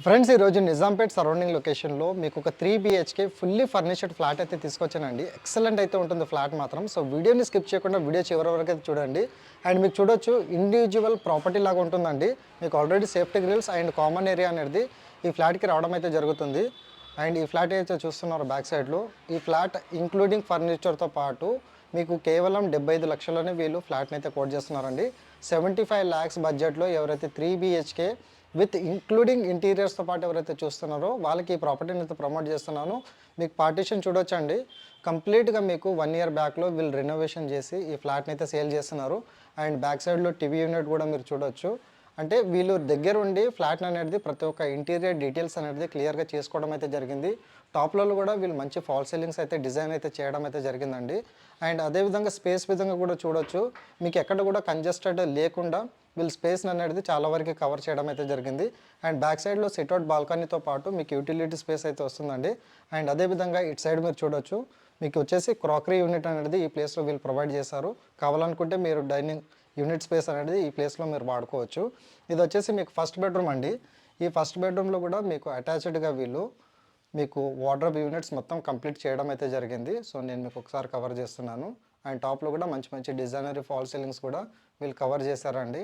Friends ఈరోజు Nizampet surrounding లొకేషన్లో మీకు ఒక three BHK fully furnished flat అయితే తీసుకొచ్చానండి. ఎక్సలెంట్ అయితే ఉంటుంది ఫ్లాట్ మాత్రం. సో వీడియోని స్కిప్ చేయకుండా వీడియో చివరి వరకు అయితే చూడండి. అండ్ మీకు చూడొచ్చు ఇండివిజువల్ ప్రాపర్టీ లాగా ఉంటుందండి. మీకు already safety grills and common area అనేది ఈ ఫ్లాట్కి రావడం అయితే జరుగుతుంది. అండ్ ఈ ఫ్లాట్ అయితే చూస్తున్నారు బ్యాక్ సైడ్లో ఈ ఫ్లాట్ ఇంక్లూడింగ్ ఫర్నిచర్తో పాటు మీకు కేవలం డెబ్బై ఐదు లక్షల్లోనే వీళ్ళు ఫ్లాట్ని అయితే కోట్ చేస్తున్నారండి. సెవెంటీ ఫైవ్ ల్యాక్స్ బడ్జెట్లో ఎవరైతే త్రీ బిహెచ్కే విత్ ఇంక్లూడింగ్ ఇంటీరియర్స్తో పాటు ఎవరైతే చూస్తున్నారో వాళ్ళకి ఈ ప్రాపర్టీని అయితే ప్రమోట్ చేస్తున్నాను. మీకు పార్టీషన్ చూడొచ్చండి. కంప్లీట్గా మీకు వన్ ఇయర్ బ్యాక్లో వీళ్ళు రెనోవేషన్ చేసి ఈ ఫ్లాట్ని అయితే సేల్ చేస్తున్నారు. అండ్ బ్యాక్ సైడ్లో టీవీ యూనిట్ కూడా మీరు చూడొచ్చు. అంటే వీళ్ళు దగ్గర ఉండి ఫ్లాట్ అనేది ప్రతి ఒక్క ఇంటీరియర్ డీటెయిల్స్ అనేది క్లియర్గా చేసుకోవడం అయితే జరిగింది. టాప్లలో కూడా వీళ్ళు మంచి ఫాల్ సీలింగ్స్ అయితే డిజైన్ అయితే చేయడం అయితే జరిగిందండి. అండ్ అదేవిధంగా స్పేస్ విధంగా కూడా చూడొచ్చు. మీకు ఎక్కడ కూడా కంజెస్టెడ్ లేకుండా వీళ్ళు స్పేస్ అనేది చాలా వరకు కవర్ చేయడం అయితే జరిగింది. అండ్ బ్యాక్ సైడ్లో సిట్అవుట్ బాల్కనీతో పాటు మీకు యూటిలిటీ స్పేస్ అయితే వస్తుందండి. అండ్ అదేవిధంగా ఇటు సైడ్ మీరు చూడొచ్చు మీకు వచ్చేసి క్రాకరీ యూనిట్ అనేది ఈ ప్లేస్లో వీళ్ళు ప్రొవైడ్ చేశారు. కావాలనుకుంటే మీరు డైనింగ్ యూనిట్ స్పేస్ అనేది ఈ ప్లేస్లో మీరు వాడుకోవచ్చు. ఇది వచ్చేసి మీకు ఫస్ట్ బెడ్రూమ్ అండి. ఈ ఫస్ట్ బెడ్రూమ్లో కూడా మీకు అటాచ్డ్గా వీళ్ళు మీకు వార్డ్రోబ్ యూనిట్స్ మొత్తం కంప్లీట్ చేయడం అయితే జరిగింది. సో నేను మీకు ఒకసారి కవర్ చేస్తున్నాను. అండ్ టాప్లో కూడా మంచి మంచి డిజైనరీ ఫాల్ సీలింగ్స్ కూడా వీళ్ళు కవర్ చేశారండి.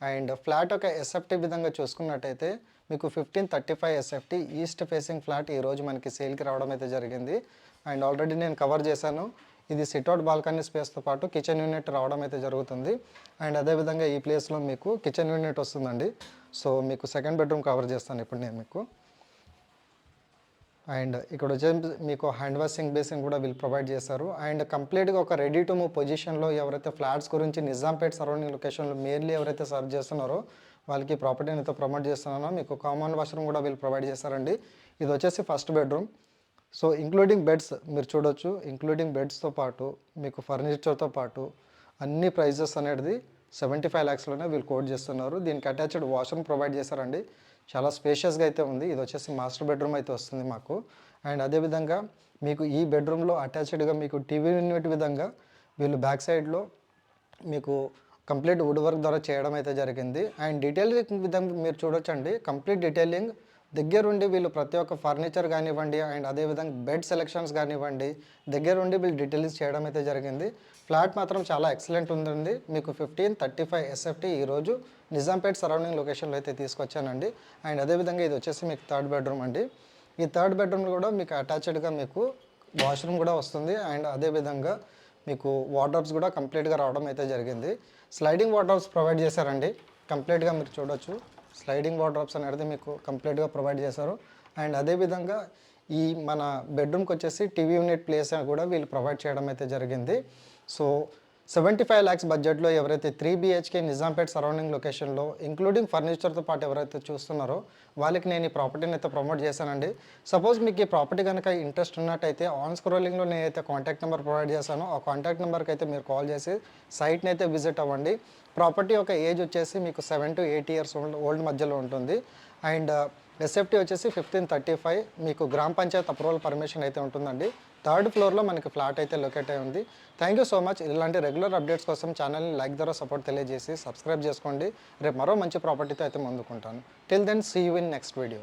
అండ్ ఫ్లాట్ ఒక ఎస్ఎఫ్టీ విధంగా చూసుకున్నట్టయితే మీకు fifteen thirty five SFT east facing flat ఈరోజు మనకి సేల్కి రావడం అయితే జరిగింది. అండ్ ఆల్రెడీ నేను కవర్ చేశాను. ఇది సిట్అవుట్ బాల్కనీ స్పేస్తో పాటు కిచెన్ యూనిట్ రావడం అయితే జరుగుతుంది. అండ్ అదేవిధంగా ఈ ప్లేస్లో మీకు కిచెన్ యూనిట్ వస్తుందండి. సో మీకు సెకండ్ బెడ్రూమ్ కవర్ చేస్తాను ఇప్పుడు నేను మీకు. అండ్ ఇక్కడ వచ్చే మీకు హ్యాండ్ వాషింగ్ బేసిన్ కూడా వీళ్ళు ప్రొవైడ్ చేశారు. అండ్ కంప్లీట్గా ఒక రెడీ టు మూవ్ పొజిషన్లో ఎవరైతే ఫ్లాట్స్ గురించి నిజాంపేట్ సరౌండింగ్ లొకేషన్లో మెయిన్లీ ఎవరైతే సర్వ్ చేస్తున్నారో వాళ్ళకి ప్రాపర్టీని అయితే ప్రమోట్ చేస్తున్నానో. మీకు కామన్ వాష్రూమ్ కూడా వీళ్ళు ప్రొవైడ్ చేశారండి. ఇది వచ్చేసి first bedroom so including beds మీరు చూడొచ్చు. ఇంక్లూడింగ్ బెడ్స్తో పాటు మీకు ఫర్నిచర్తో పాటు అన్ని ప్రైజెస్ అనేది సెవెంటీ ఫైవ్ ల్యాక్స్లోనే వీళ్ళు కోట్ చేస్తున్నారు. దీనికి అటాచ్డ్ వాష్రూమ్ ప్రొవైడ్ చేశారండి. చాలా స్పేషియస్గా అయితే ఉంది. ఇది వచ్చేసి మాస్టర్ బెడ్రూమ్ అయితే వస్తుంది మాకు. అండ్ అదేవిధంగా మీకు ఈ బెడ్రూమ్లో అటాచ్డ్గా మీకు టీవీ యూనిట్ విధంగా వీళ్ళు బ్యాక్ సైడ్లో మీకు కంప్లీట్ వుడ్ వర్క్ ద్వారా చేయడం అయితే జరిగింది. అండ్ డీటెయిలింగ్ విధంగా మీరు చూడొచ్చండి. కంప్లీట్ డీటెయిలింగ్ దగ్గరుండి వీళ్ళు ప్రతి ఒక్క ఫర్నిచర్ కానివ్వండి అండ్ అదేవిధంగా బెడ్ సెలెక్షన్స్ కానివ్వండి దగ్గరుండి వీళ్ళు డీటెయిల్స్ చేయడం అయితే జరిగింది. ఫ్లాట్ మాత్రం చాలా ఎక్సలెంట్ ఉంది మీకు ఫిఫ్టీన్ థర్టీ ఫైవ్ ఎస్ఎఫ్టీ ఈరోజు నిజాంపేట్ సరౌండింగ్ లొకేషన్లో అయితే తీసుకొచ్చానండి. అండ్ అదేవిధంగా ఇది వచ్చేసి మీకు థర్డ్ బెడ్రూమ్ అండి. ఈ థర్డ్ బెడ్రూమ్లో కూడా మీకు అటాచ్డ్గా మీకు వాష్రూమ్ కూడా వస్తుంది. అండ్ అదేవిధంగా మీకు వార్డ్రోబ్స్ కూడా కంప్లీట్గా రావడం అయితే జరిగింది. స్లైడింగ్ వార్డ్రోబ్స్ ప్రొవైడ్ చేశారండి. కంప్లీట్గా మీరు చూడొచ్చు. స్లైడింగ్ వార్డ్రోబ్స్ అనేది మీకు కంప్లీట్గా ప్రొవైడ్ చేశారు. అండ్ అదేవిధంగా ఈ మన బెడ్రూమ్కి వచ్చేసి టీవీ యూనిట్ ప్లేస్ కూడా వీళ్ళు ప్రొవైడ్ చేయడం అయితే జరిగింది. సో సెవెంటీ ఫైవ్ ల్యాక్స్ బడ్జెట్లో ఎవరైతే త్రీ బీహెచ్కే నిజాంపేట్ సరౌండింగ్ లొకేషన్లో ఇంక్లూడింగ్ ఫర్నిచర్తో పాటు ఎవరైతే చూస్తున్నారో వాళ్ళకి నేను ఈ ప్రాపర్టీని అయితే ప్రమోట్ చేశానండి. సపోజ్ మీకు ఈ ప్రాపర్టీ కనుక ఇంట్రెస్ట్ ఉన్నట్టయితే ఆన్ స్క్రోలింగ్లో నేనైతే కాంటాక్ట్ నెంబర్ ప్రొవైడ్ చేశాను. ఆ కాంటాక్ట్ నెంబర్కి అయితే మీరు కాల్ చేసి సైట్ని అయితే విజిట్ అవ్వండి. ప్రాపర్టీ యొక్క ఏజ్ వచ్చేసి మీకు seven to eight years old old మధ్యలో ఉంటుంది. అండ్ ఎస్ఎఫ్టీ వచ్చేసి ఫిఫ్టీన్ థర్టీ ఫైవ్ మీకు గ్రామ పంచాయత్ అప్రూవల్ పర్మిషన్ అయితే ఉంటుందండి. థర్డ్ ఫ్లోర్లో మనకి ఫ్లాట్ అయితే లొకేట్ అయి ఉంది. థ్యాంక్ యూ సో మచ్ ఇలాంటి రెగ్యులర్ అప్డేట్స్ కోసం ఛానల్ని లైక్ ద్వారా సపోర్ట్ తెలియజేసి సబ్స్క్రైబ్ చేసుకోండి. రేపు మరో మంచి ప్రాపర్టీతో అయితే ముందుకుంటాను. Till then see you in next video